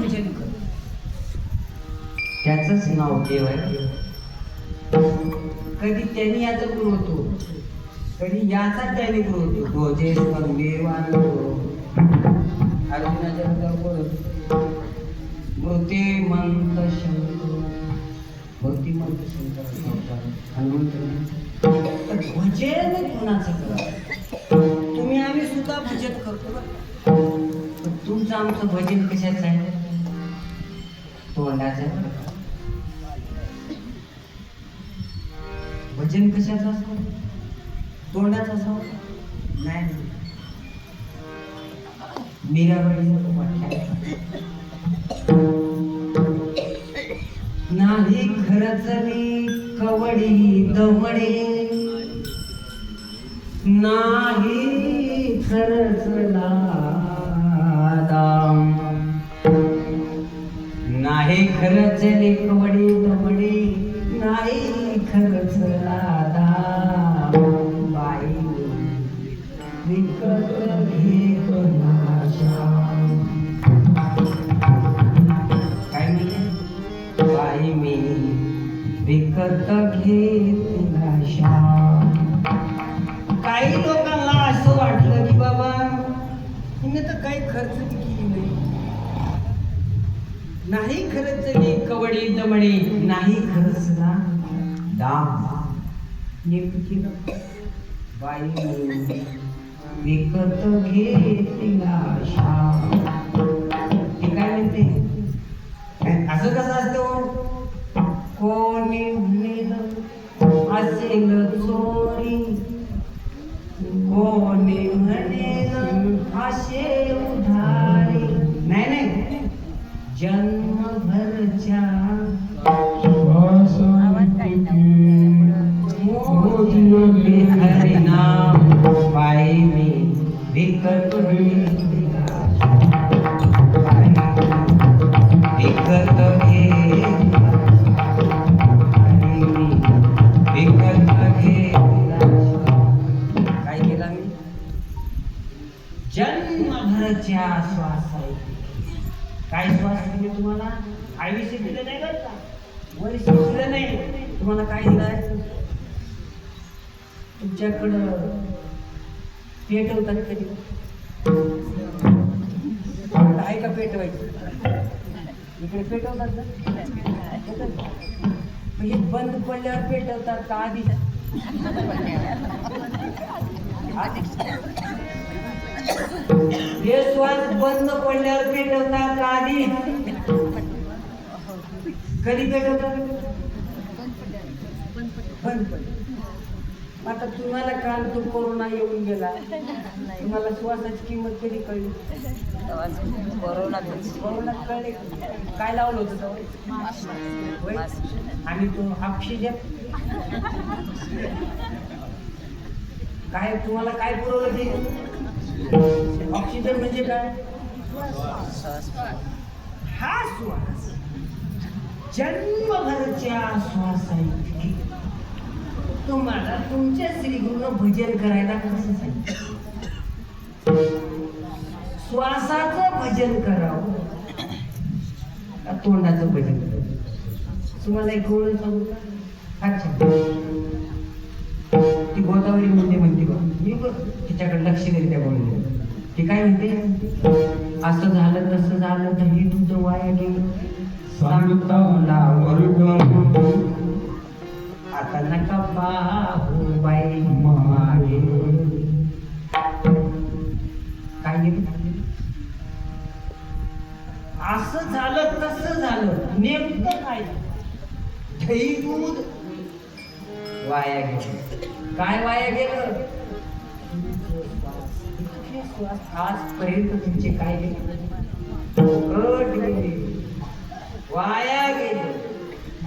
पूजन कर त्याचंच नाव देव आहे कधी त्यांनी याचा गुरु होतो. कधी याचा त्याने गुरु होतो. हो, गोजे देवान हो. अर्जुनाच्या बोलत मृते मंत शंकर. मूर्तिमंत शंकर हनुमंत भजन कोणाचं करा. तुम्ही आम्ही सुद्धा भजन करतो तुमचं आमचं भजन कशाचं आहे तोंडाचं. भजन कशाचं असतं? तोंडाचं असावं नाही नाही. मीराबाईचं वाक्य नाही खरंच मी कवडी दमडे नाही खरंच लादाम नाही खरंच लेकवडी दमडी नाही नाही खरंच मी कवडी दमडी. नाही खरंच ना दाम. नेमकी बाई विकत घेतला ते काय म्हणते? असं कसं असतो हो? कोणी म्हणेल असेल चोरी. कोणी म्हणेल असेल पेटवायचं. इकडे पेटवतात का म्हणजे बंद पडल्यावर पेटवतात का आधी? आधी. हे श्वास बंद पडल्यावर पेटवतात का आधी? कधी पेटवतात? बंद पडलं आता तुम्हाला काल तो कोरोना येऊन गेला. तुम्हाला श्वासाची किंमत कधी कळली? कोरोना काय लावलं होतं? आणि तो ऑक्सिजन? काय तुम्हाला काय पुरवलं ते? ऑक्सिजन म्हणजे काय? हा श्वास. जन्मभरच्या श्वास आहे तुम्हाला तुमच्या श्रीगुरूनं भजन करायला कसं सांगितलं? श्वासाचं भजन करावं. तोंडाचं भजन तुम्हाला एक गोळ सांगू अच्छा. ती गोदावरी म्हणते म्हणते बा मी बघ तिच्याकडे लक्ष देते त्या बोलले ती काय म्हणते? असं झालं तसं झालं तर हे तुझं वाया गेलं आता नका पाहू बाई मागे. काय गेलं असं झालं तसं झालं. नेमकं काय? दही दूध. वाया गेलं. काय वाया गेलं? आजपर्यंत तुमचे काय गेले? गेले. वाया गेलं.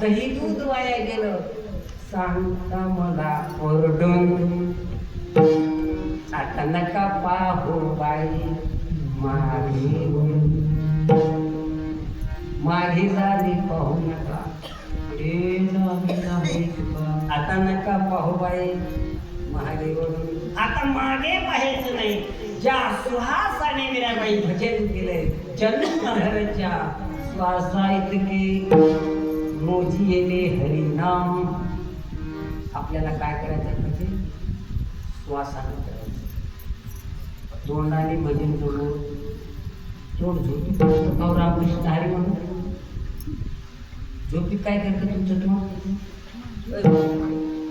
दही दूध वाया गेलं. सांगता मला ओरडून. आता नका पाहू बाई मागे माझी झाली पाहू नका. हे नाही आता नका पाहू बाई. मागे आता मागे पाहायचं नाही. ज्या सुहासाने मीराबाई भजन केलंय चंद्रच्या श्वासा इतके रोजी येले हरिनाम. आपल्याला काय करायचं म्हणजे श्वासाने करायचं. तोंडाने भजन करू. तोंड झोपी. आपली झाली म्हणून. झोपी काय करतं तुमचं तोंड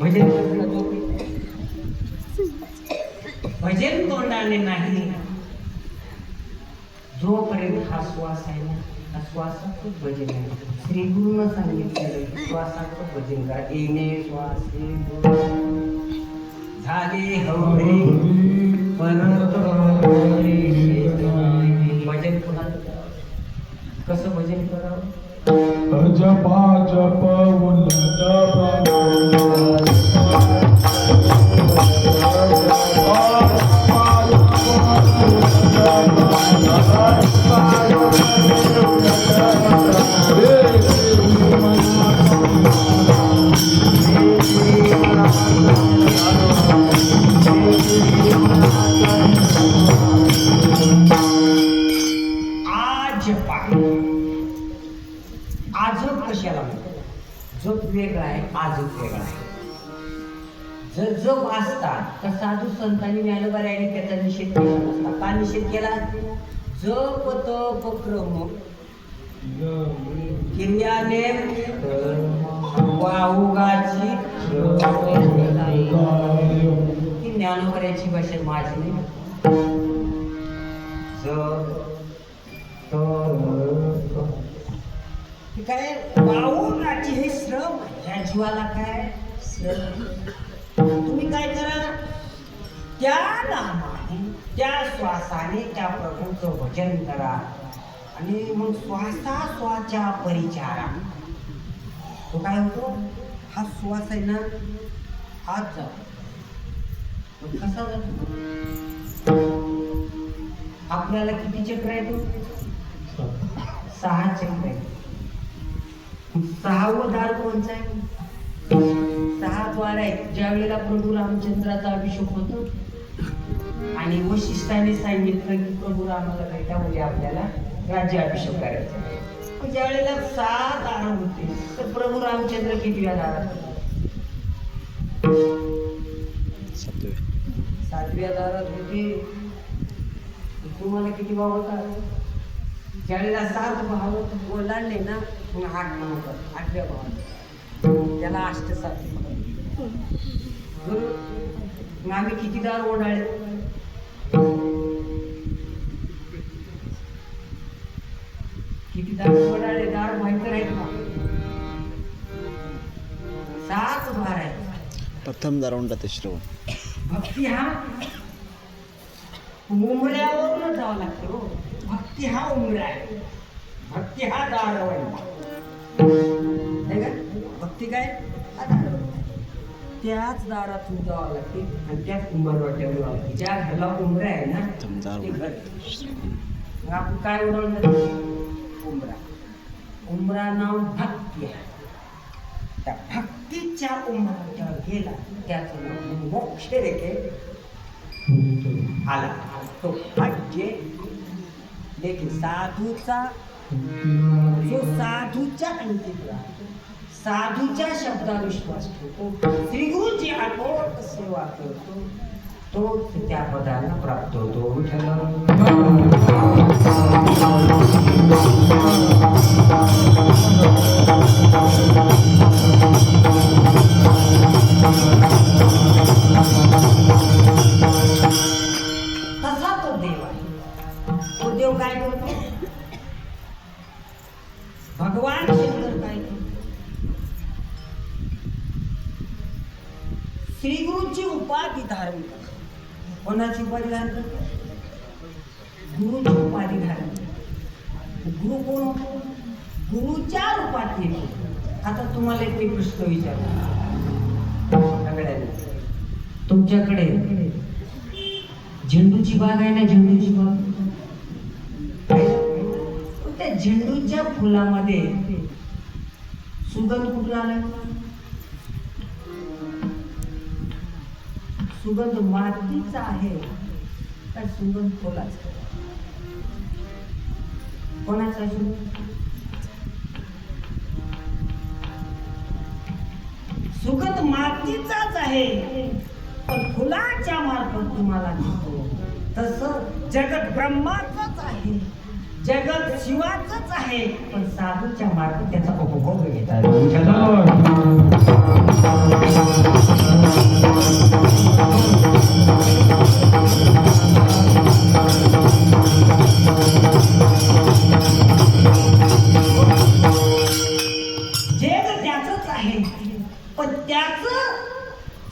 भजन करतं झोपीत भजन तोंडाने नाही. जोपर्यंत हा श्वास आहे ना हा श्वासाचं भजन आहे. श्री गुरुनं सांगितलेलं श्वासाचं भजन करा. येणे श्वास झाले हवरे परत हवरे भजन कोणाचं करावं? कसं भजन करावं? जपा जप आज जप वेगळा आहे आजोब वेगळा आहे. जर जप असता तर साधू संतांनी ज्ञानोबऱ्याने त्याचा निषेध केला नसता. का निषेध केला? जप तप क्रम किल्ल्याने वाहुगाची ही ज्ञानोबऱ्याची भाषा माझी नाही. जप तप काय वाहुगाची हे श्रम. या जीवाला काय? श्रम. तुम्ही काय करा? त्या नामाने त्या श्वासाने त्या प्रभूचं भजन करा. आणि मग श्वासा श्वाच्या परिचारा तो काय होतो? हा श्वास आहे ना हात जातो. कसा जातो? आपल्याला किती चक्र आहेत सहा चक्र आहे सहावं दार कोणचं आहे? सहा द्वार आहेत. ज्या वेळेला प्रभू रामचंद्राचा अभिषेक होतो आणि वशिष्ठाने सांगितलं की प्रभू रामाला भेटामध्ये आपल्याला राज्याभिषेक करायचा आहे. पण ज्या वेळेला सहा दार होते तर प्रभू रामचंद्र किती दारात होते? सातव्या दारात होते. तुम्हाला किती भाव होतात ज्यावेळेला सात भाव ओलांडले ना भाव होतात आठव्या भावात त्याला अष्टसात मग आम्ही किती दार ओढाळे? किती दार ओढाळे? दार माहिती आहेत का? सात भार आहेत. प्रथम दारावून ते श्रवण. भक्ती हा उमऱ्यावरून जावं लागतं हो. भक्ती हा उमरा आहे. भक्ती हा दारवंता आहे का? भक्ती काय? त्याच दारातून जावं लागते आणि त्याच उंबरवाट्यावर जावं लागते. ज्या घरला उमरा आहे ना ते दारावून घर मग आपण काय उडवलं? उमरा उमरा नाव भक्ती आहे. त्या भक्तीच्या उमरावर गेला त्याचं नाव मोक्ष रेखे आला. तो म्हणजे लेकिन साधूचा जो साधूच्या अंकितला साधूच्या शब्दा विश्वास ठेवतो श्रीगुरूची आठवण सेवा करतो तो त्या पदाला प्राप्त होतो. विठ्ठल फुलामध्ये. सुगंध कुठला आला सुगंध मातीचा आहे. काय सुगंध फुलाचा कोणाचा सुगंध? सुगंध मातीचाच आहे. पण फुलाच्या मार्फत तुम्हाला दिसतो. तस जगत ब्रह्माचाच आहे. जगत शिवाचंच आहे पण साधूच्या मार्फत त्याचा उपभोग घेतात जग त्याचंच आहे पण त्याच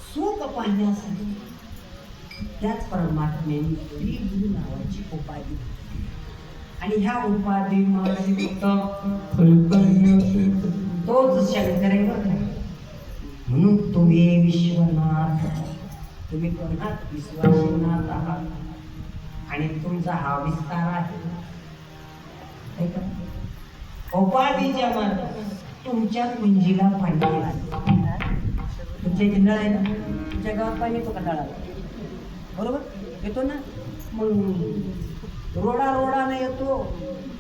सुख पाहण्यासाठी त्याच परमात्म्याने श्री गुरु नावाची उपाधी दिली. आणि ह्या उपाधी तोच शंकर तोच बरं म्हणून तुम्ही विश्वनाथ तुम्ही कोणात विश्वनाथ आहात? आणि तुमचा हा विस्तार आहे. का? उपाधीच्या मार्फत तुमच्या कुंजीला पाणी तुमच्या इथे नळ आहे ना? तुमच्या गावात पाणी येतो का नळाला? बरोबर? येतो ना? मग रोडा रोडाने येतो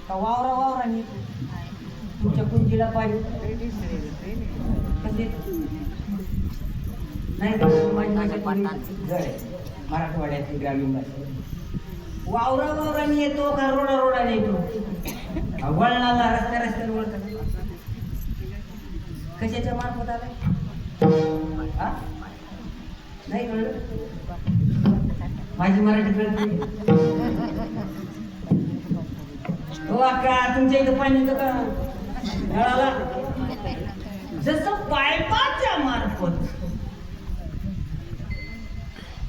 का वावरा वावराने येतो? तुमच्या कुंजीला पाणी कसे नाही. मराठवाड्यातील ग्रामीण भाषेत वावरा वावराने येतो का रोडा रोडाने येतो? वळणाला रस्त्या रस्त्याने वळतात? कशाच्या मार्फत आलाय? नाही कळलं? माझी मराठी कळते. हो अक्का तुमच्या इथं पाणी येतं का? नळाला जसं पायपाच्या मार्फत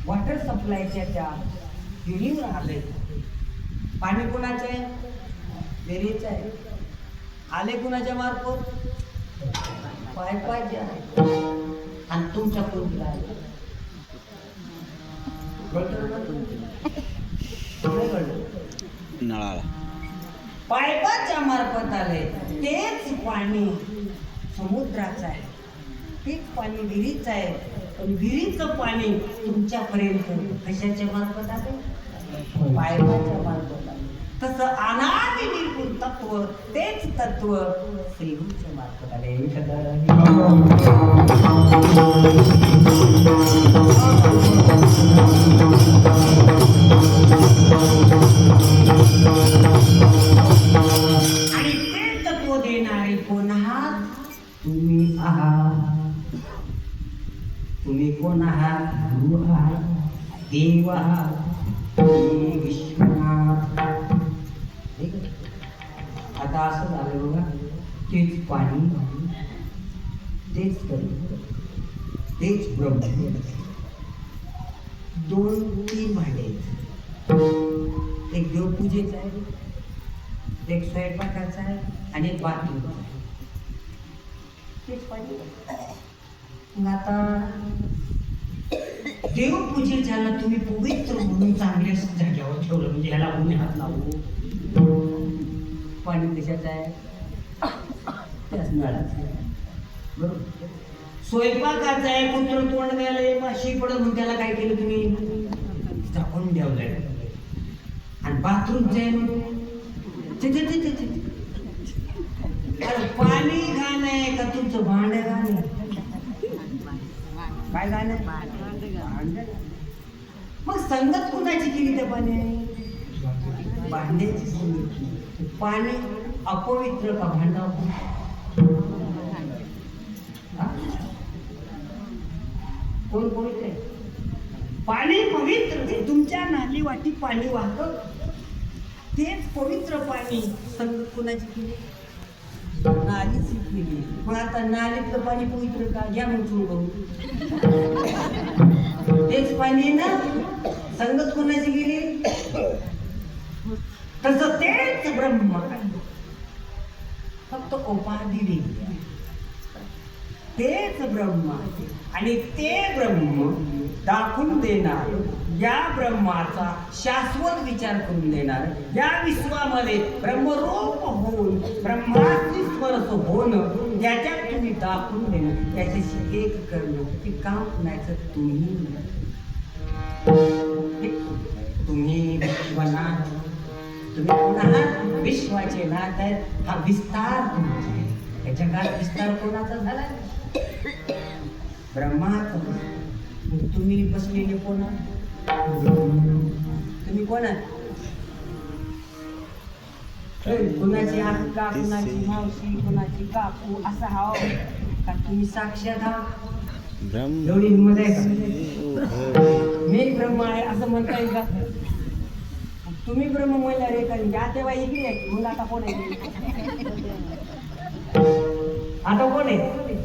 वॉटर सप्लायच्या त्या युनिवर आले पाणी कुणाचे? आहे विहिरीचं आहे. आले कुणाच्या मार्फत? पायपाच्या आणि तुमच्या कोणतीला आले कळतं ना? तुमच्या? नळाला. पायपाच्या मार्फत आले तेच पाणी समुद्राचं आहे. तेच पाणी विहिरीचं आहे. पण विहिरीचं पाणी तुमच्यापर्यंत कशाच्या मार्फत आले पायपाच्या मार्फत आले तसं अनादि निर्गुण तत्व तेच तत्व श्रीगुरूच्या मार्फत आले एक देवपूजेचं आहे एक स्वयंपाकाचा आहे आणि एक बाथरूम तेच पाणी मग आता देवपूजेच्याला तुम्ही पवित्र म्हणून चांगल्या जाग्यावर ठेवलं म्हणजे ह्याला कोणी हात लावू. पाणी कशाचं आहे? त्याच नळाचं आहे. बरोबर. स्वयंपाकाचं आहे पुत्र तोंड द्यायला माशी पडत म्हणून त्याला काय केलं तुम्ही? झाकून ठेवलंय. आणि बाथरूमचं तिथे तिथे तिथे अरे पाणी घाण आहे का तुमचं भांड घाण काय घाण मग संगत कुणाची केली त्या पाणी भांड्याची पाणी अपवित्र का भांड कोण बोलते पाणी पवित्र. ते तुमच्या नाली वाटी पाणी वाहतं. तेच पवित्र पाणी संगत कोणाची केली? नालीच केली. मग आता नालीतलं पाणी पवित्र का? घ्या मग चुंबवून तेच पाणी ना? संगत कोणाची गेली तसं तेच ब्रह्म आहे. फक्त उपाधी दिली. आहे. तेच ब्रह्म आणि ते ब्रह्म दाखवून देणार. या ब्रह्माचा शाश्वत विचार करून देणार. या विश्वामध्ये ब्रह्मरूप होऊन ब्रह्माची स्पर्श होणं त्याच्यात तुम्ही दाखवून देणं त्याच्याशी एक करणं हे काम कुणाचं? तुम्ही. तुम्ही विश्वनाथ तुम्ही पुन्हा विश्वाचे नात आहेत. हा विस्तार तुमचा. आहे त्याच्या काळात विस्तार कोणाचा झाला? ब्रह्माचा. तुम्ही बसलेले कोण? तुम्ही कोण कुणाची आक्का कुणाची मावशी कुणाची काकू? असा हाव का तुम्ही साक्षात आहात ब्रह्म एवढी हिंमत आहे का? मी ब्रह्म आहे असं म्हणता येईल का? तुम्ही ब्रह्म म्हणल्या रे कारण या तेव्हा इकडे आहे मग आता कोण आहे? आता कोण आहे?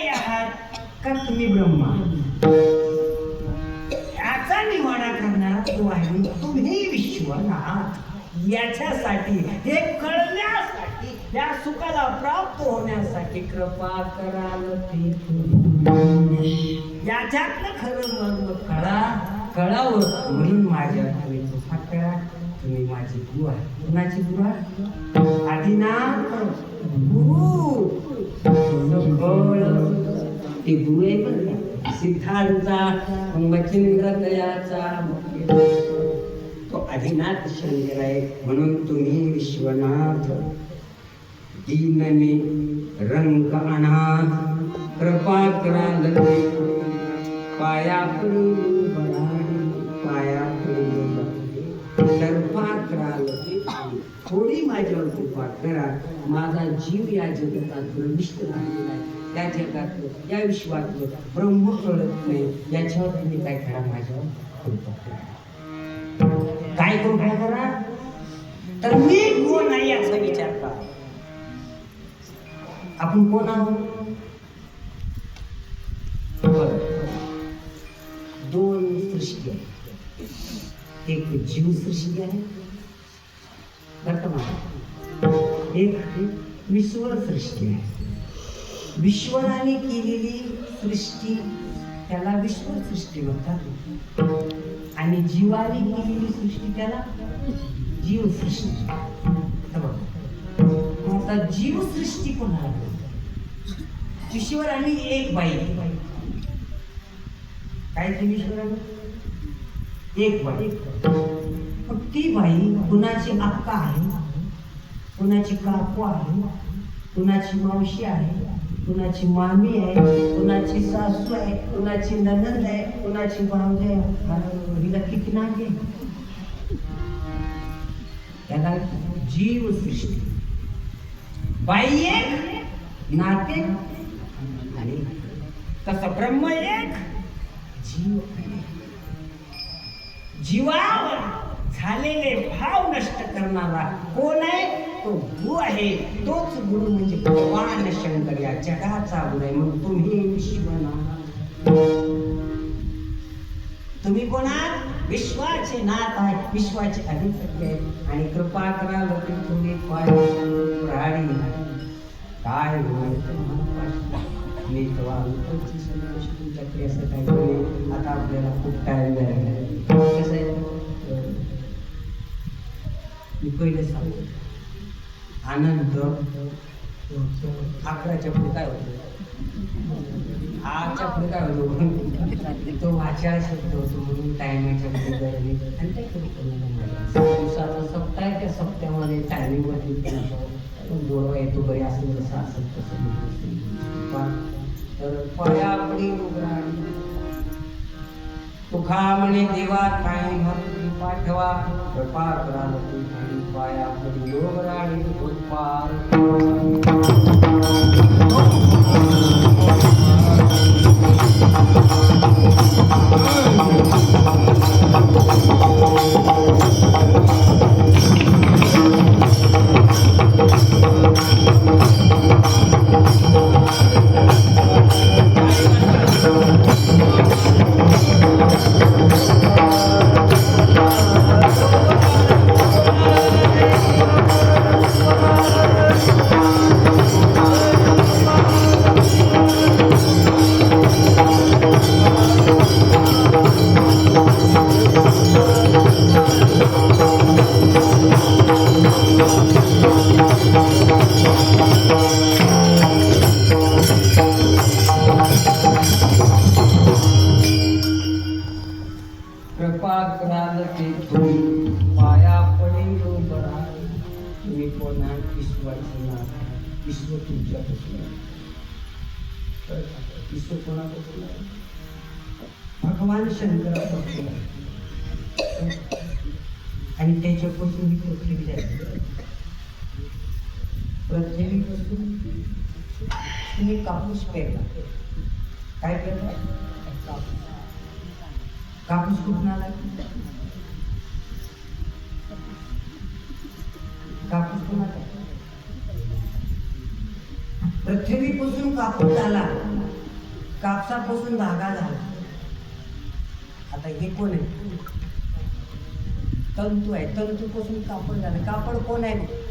आता आहात का तुम्ही ब्रह्मा. याचा निवाडा करणारा तो आहे तुम्ही विश्वनाथ याच्यासाठी हे कळण्यासाठी या सुखाला प्राप्त होण्यासाठी कृपा कराल ते याच्यातलं खरं मर्म कळा कळावं म्हणून माझ्या तुम्ही कृपा करा तुम्ही माझी गुरु आहे कुणाची गुरु आहे आदिनाथ गुरु. ते गुरु आहे बरं का सिद्धांचा मच्छिंद्र तो आदिनाथ शंकर आहे म्हणून तुम्ही विश्वनाथ दीनने रंग अनाथ कृपा करा लगे पाया पडी पाया पडी कृपा करा थोडी माझ्यावर कृपा करा. माझा जीव या जगतात प्रविष्ट झालेला आहे. त्या जगातलं या विश्वातलं ब्रह्म कळत नाही. याच्यावर तुम्ही काय करा? माझ्यावर कृपा करा. काय कृपा करा? तर मी कोण नाही याचा विचार करा. आपण कोण आहोत? दोन सृष्टी आहे एक जीव सृष्टी आहे. वर्तमान एक विश्व सृष्टी आहे. विश्वराने केलेली सृष्टी त्याला विश्वसृष्टी म्हणतात. आणि जीवाने केलेली सृष्टी त्याला जीवसृष्टी. आता जीवसृष्टी मग आता जीव सृष्टी कोणाला म्हणतात? ईश्वराने एक बाई. काय केली ईश्वराने एक बाई. ती बाई कुणाची अक्का आहे कुणाची काकू आहे कुणाची मावशी आहे कुणाची मामी आहे कुणाची सासू आहे कुणाची ननंद आहे कुणाची भावजी आहे. हिला किती नागे त्याला जीव सृष्टी. बाई एक नाते आणि तसा ब्रह्म एक जीव जीवावर. झालेले भाव नष्ट करणारा कोण आहे? तो गुरु आहे. तोच गुरु म्हणजे भगवान शंकर. या जगाचा गुरु आहे म्हणून तुम्ही विश्वनाथ. तुम्ही कोणा विश्वाचे नाथ आहे विश्वाचे अधिपती आहे आणि कृपा करा लोक तुम्ही काय होईल मी तेव्हा तुमच्याकडे असं आता आपल्याला खूप टाइम मिळाला. मी पहिले सांगतो आनंद अकराच्या पुढे काय होतं? आजच्या पुढे काय होतो? तो वाचा शब्द होतो म्हणून टायमाच्या पुढे गरमी आणि ते दिवसाचा सप्ताह आहे त्या सप्त्यामध्ये टायमिंगवरती गोडवा येतो बरे असेल जसं असेल तसं पण तर पाया आपली तुखा म्हणे देवा ठाई भक्ती पाठवा कृपा करा लती आणि पाया पडी राणी उत्पाद Thank विश्व तुमच्यापासून आहे. विश्व कोणापासून आहे भगवान शंकरापासून आहे. आणि त्याच्यापासून ही पृथ्वी आहे पृथ्वीपासून तुम्ही कापूस पेरला काय पेरला कापूस कापूस कुठून आला कापूस कुणाला पृथ्वीपासून कापूस झाला. कापसापासून धागा झाला. आता हे कोण आहे? तंतू आहे. तंतूपासून कापड झालं. कापड कोण आहे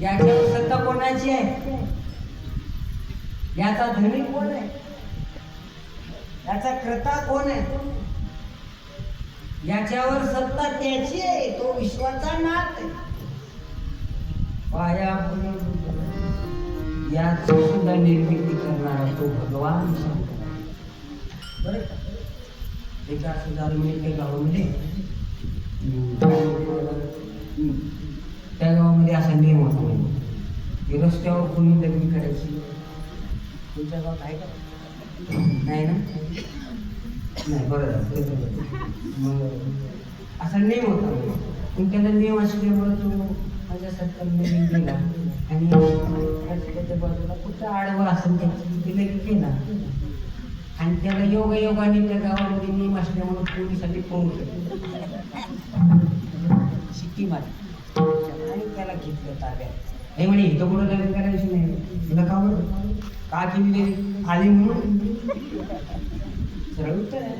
याच्यावर सत्ता कोणाची आहे? याचा धनी कोण आहे? याचा कृता कोण आहे? याच्यावर सत्ता त्याची आहे. तो विश्वाचा नाथ आहे. पाया याची सुद्धा निर्मिती करणारा तो भगवान बरं का? एका सुधारणे एका गावामध्ये त्या गावामध्ये असा नियम होता. की रस्त्यावर कोणी लग्न करायची तुमच्या गावात आहे का? नाही ना? नाही बरं झालं मग असा नियम होता. पण त्याला नियम असल्यामुळे तो माझ्या सरकारने दिला आणि त्याच्या बाजूला कुठं आडवं असेल त्याची तिथे केला आणि त्याला योग योगाने त्या गावामध्ये नियम असल्यामुळे पोलिसांनी फोन केला. शिट्टी मारली. आणि त्याला घेतलं ताब्यात. हे म्हणे इथं कुठं लग्न करायचं नाही तुला का बरं? का केली आली म्हणून. सरळ उत्तर आहे.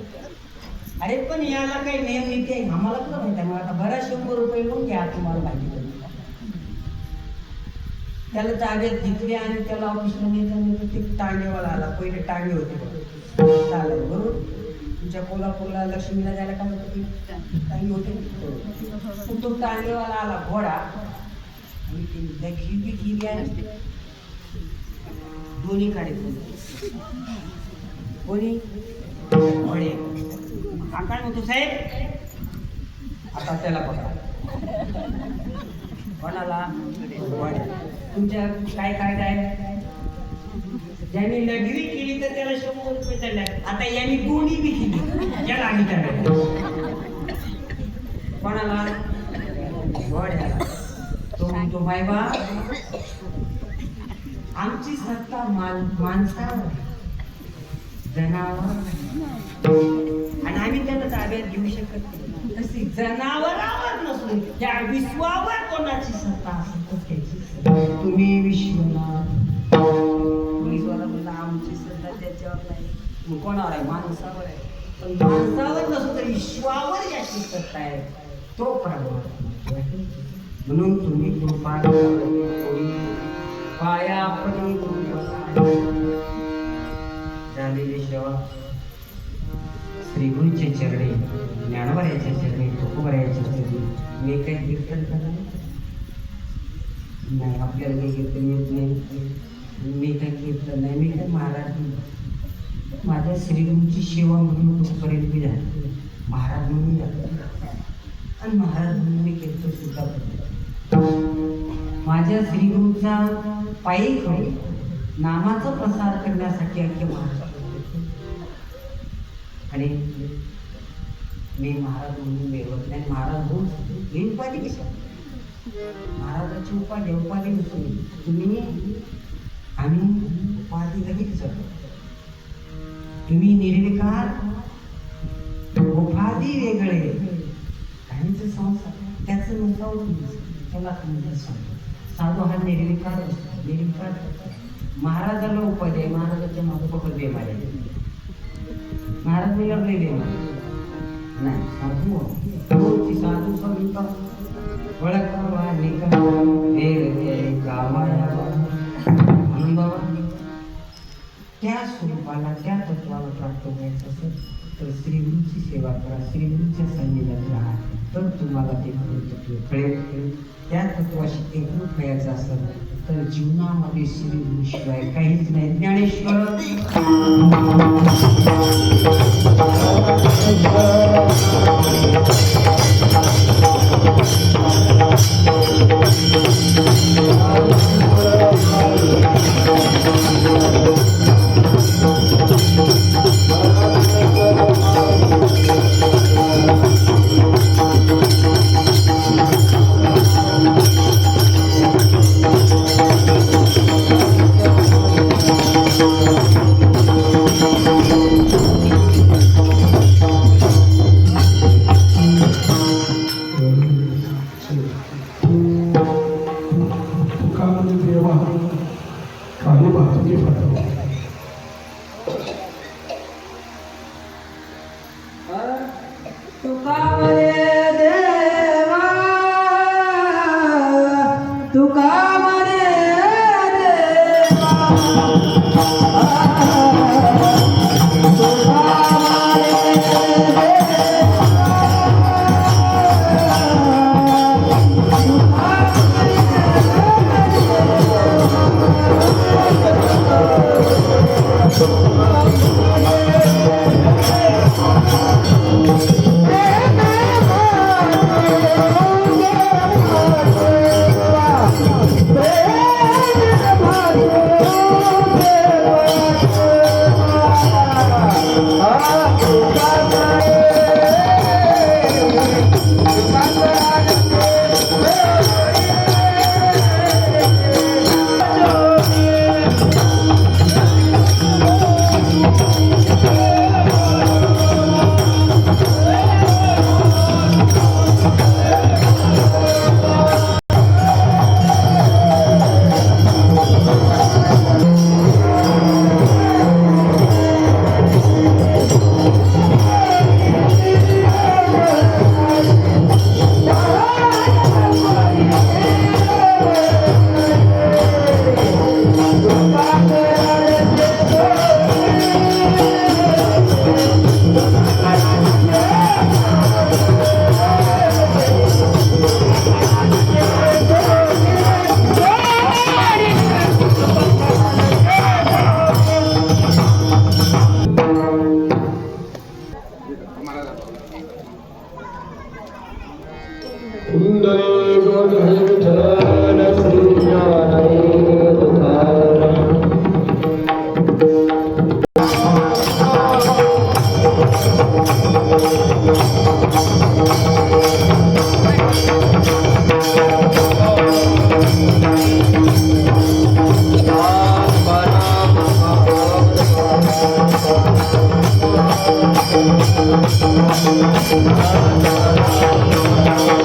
अरे पण याला काही नेम नीती आहे? आम्हाला कुठं माहिती आहे मग आता बऱ्याच शंभर रुपये पण घ्या तुम्हाला माहिती त्याला ताब्यात घेतले आणि त्याला ऑफिसला नेताना ते टांगेवाला आला. पहिले टांगे होते चालत चालेल बरोबर? तुमच्या कोल्हापूरला लक्ष्मीला जायला का होतं टांगे होते तो हो. टांगेवाला आला? घोडा. आणि त्या लघी बी आणि दोन्ही काढे कोणी? घोडे. हा काय म्हणतो साहेब? आता त्याला पकडा. कोणाला? तुमच्या काय कायदा आहे? ज्यांनी नगरी केली तर त्याला शंभर रुपये चढले आता यांनी दोन्ही बी केली. त्याला आम्ही चढले कोणाला? घोड्याला तो म्हणतो बायबा आमची सत्ता मान माणसावर जनावर आणि आम्ही त्याला ताब्यात घेऊ शकत नाही. तशी जनावरावर नसून त्या विश्वावर कोणाची सत्ता सत्ता. तुम्ही विश्वनाथ. पोलीसवाला म्हणला आमची सत्ता त्याच्यावर नाही. कोणावर आहे? माणसावर आहे. पण माणसावर नसून तर विश्वावर याची सत्ता आहे. तो परमात्मा म्हणून तुम्ही कृपा पाया पडून झालेली सेवा. श्रीगुरूचे चरणे चरणी ज्ञानवरायाच्या चरणे तुकोबरायाच्या चरणे मी काही कीर्तन करणार नाही आपल्याला काही कीर्तन येत नाही. मी काही कीर्तन नाही. मी काय महाराज माझ्या श्रीगुरूची सेवा म्हणून कुठपर्यंत मी जाते महाराज म्हणून झालो. आणि महाराज म्हणून मी कीर्तन सुद्धा करतो. माझ्या श्रीगुरूचा पायी खरे नामाचा प्रसार करण्यासाठी अख्खे महाराज आणि मी महाराज म्हणून मिळवत नाही. महाराज होऊन ही उपाधी कशा? महाराजाची उपाधी उपाधी नसून तुम्ही आम्ही उपाधी लगेच जातो तुम्ही निर्विकार उपाधी वेगळे. काहींचं संसार त्याचं नसावं त्याला तुम्ही सांगतो साधू हा निर्विकार असतो निर्विकार महाराजाला उपाधी आहे महाराजाच्या मागे फक्त बेमारी आहे. महाराज मिळाला नाही साधू हो. ती साधू संत ओळखावा निका म्हणून बाबा त्या स्वरूपाला त्या तत्वाला प्राप्त व्हायचं असेल तर श्रीगुरूची सेवा करा. श्रीगुरूच्या संगीतात राहा. तर तुम्हाला ते खरं तत्व कळेल त्या तत्वाशी एकरूप व्हायचं असेल तर जीवनामध्ये श्री शिवाय काहीच नाही. ज्ञानेश्वर. जय विठ्ठल